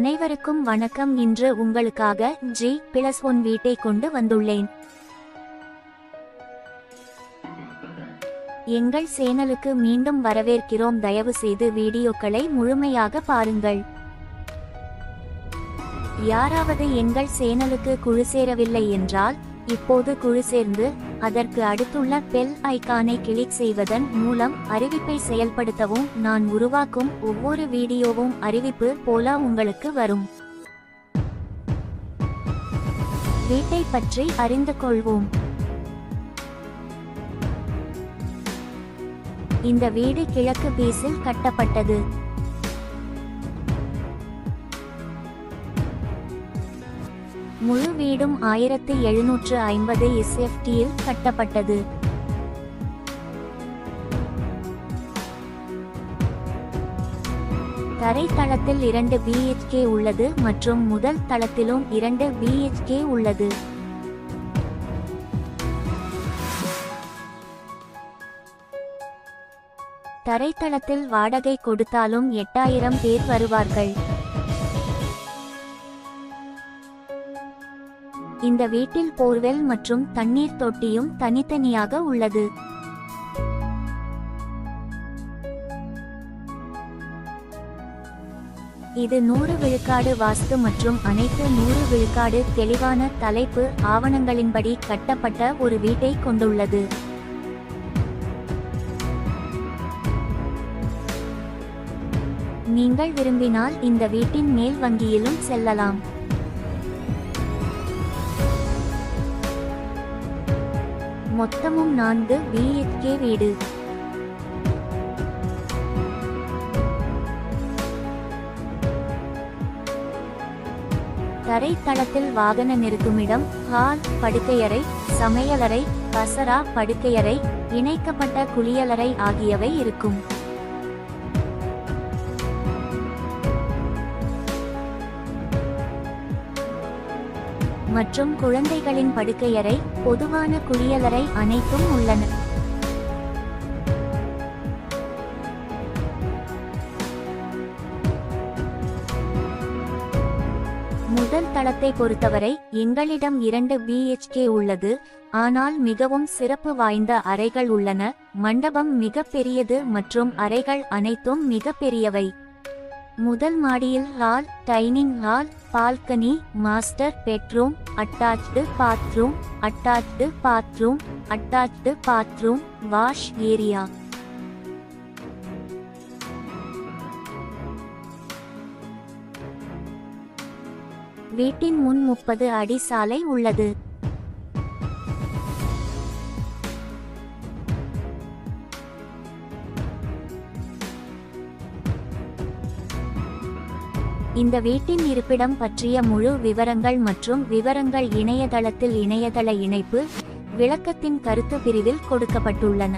அனைவருக்கும் வணக்கம். இன்று உங்களுக்காக ஜி பிளஸ் ஒன் வீட்டை கொண்டு வந்துள்ளேன். எங்கள் சேனலுக்கு மீண்டும் வரவேற்கிறோம். தயவு செய்து வீடியோக்களை முழுமையாக பாருங்கள். யாராவது எங்கள் சேனலுக்கு குழு சேரவில்லை என்றால் இப்போது குழு சேர்ந்து அதற்கு அடுத்துள்ள பெல் ஐக்கானை கிளிக் செய்வதன் மூலம் அறிவிப்பை செயல்படுத்தவும் நான் உருவாக்கும் ஒவ்வொரு வீடியோவும் அறிவிப்பு போல உங்களுக்கு வரும். வீட்டை பற்றி அறிந்து கொள்வோம். இந்த வீடு கிழக்கு பீஸில் கட்டப்பட்டது. முழு வீடும் ஆயிரத்து எழுநூற்று ஐம்பது எஸ்எஃப்டியில் கட்டப்பட்டது. தரைத்தளத்தில் இரண்டு பிஹெச்கே உள்ளது மற்றும் முதல் தளத்திலும் இரண்டு பிஹெச்கே உள்ளது. தரைத்தளத்தில் வாடகை கொடுத்தாலும் எட்டாயிரம் பேர் வருவார்கள். இந்த வீட்டில் போர்வெல் மற்றும் தண்ணீர் தொட்டியும் தனித்தனியாக உள்ளது. இது நூறு விழுக்காடு வாஸ்து மற்றும் அனைத்து நூறு விழுக்காடு தெளிவான தலைப்பு ஆவணங்களின்படி கட்டப்பட்ட ஒரு வீட்டை கொண்டுள்ளது. நீங்கள் விரும்பினால் இந்த வீட்டின் மேல் வங்கியிலும் செல்லலாம். மொத்தமும் நான்கு பிஎச்கே வீடு. தரைத்தளத்தில் வாகன நிறுத்துமிடம் ஹால் படுக்கையறை சமையலறை பசரா படுக்கையறை இணைக்கப்பட்ட குளியலறை ஆகியவை இருக்கும். மற்றும் குழந்தைகளின் படுக்கையறை பொதுவான குளியலறை அனைத்தும் உள்ளன. முதல் தளத்தை பொறுத்தவரை எங்களிடம் இரண்டு பிஹெச்கே உள்ளது ஆனால் மிகவும் சிறப்பு வாய்ந்த அறைகள் உள்ளன. மண்டபம் மிக பெரியது மற்றும் அறைகள் அனைத்தும் மிக பெரியவை. முதல் மாடியில் hall dining hall balcony master bedroom attached bathroom attached bathroom attached bathroom wash area. வீட்டின் முன் முப்பது அடி சாலை உள்ளது. இந்த வீட்டின் இருப்பிடம் பற்றிய முழு விவரங்கள் மற்றும் விவரங்கள் இணையதளத்தில் இணையதள இணைப்பு விளக்கத்தின் கருத்து பிரிவில் கொடுக்கப்பட்டுள்ளன.